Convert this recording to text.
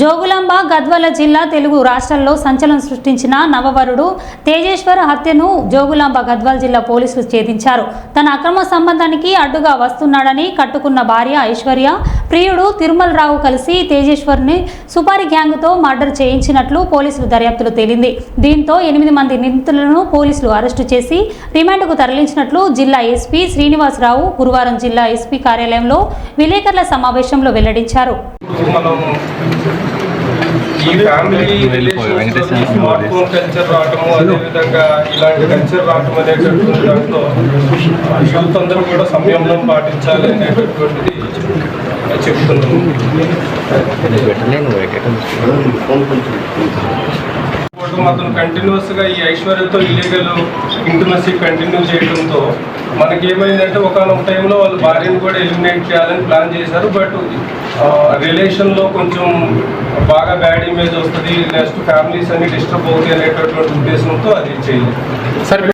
జోగులాంబ గద్వాల జిల్లా తెలుగు రాష్ట్రాల్లో సంచలనం సృష్టించిన నవవరుడు తేజేశ్వర్ హత్యను జోగులాంబ గద్వాల జిల్లా పోలీసులు ఛేదించారు. తన అక్రమ సంబంధానికి అడ్డుగా వస్తున్నాడని కట్టుకున్న భార్య ఐశ్వర్య ప్రియుడు తిరుమల రావు కలిసి తేజేశ్వర్ని సుపారి గ్యాంగ్తో మర్డర్ చేయించినట్లు పోలీసులు దర్యాప్తులో తేలింది. దీంతో ఎనిమిది మంది నిందితులను పోలీసులు అరెస్టు చేసి రిమాండ్కు తరలించినట్లు జిల్లా ఎస్పీ శ్రీనివాసరావు గురువారం జిల్లా ఎస్పీ కార్యాలయంలో విలేకరుల సమావేశంలో వెల్లడించారు. ఈ family relations smart phone culture రావటము అదేవిధంగా ఇలాంటి కల్చర్ రావటం అనేటటువంటి దాంట్లో యూత్ అందరూ కూడా సంయమనం పాటించాలి అనేటటువంటిది చెప్తున్నాము ఇప్పుడు అతను కంటిన్యూస్గా ఈ ఐశ్వర్యతో ఇల్లీగల్ ఇంటిమసీ కంటిన్యూ చేయడంతో మనకి ఏమైందంటే ఒకనొక టైంలో వాళ్ళు భార్యను కూడా ఎలిమినేట్ చేయాలని ప్లాన్ చేశారు. బట్ రిలేషన్లో కొంచెం బాగా బ్యాడ్ ఇమేజ్ వస్తుంది. నెక్స్ట్ ఫ్యామిలీస్ అన్ని డిస్టర్బ్ అవుతాయి అనేటటువంటి ఉద్దేశంతో అది చేయలేదు. సార్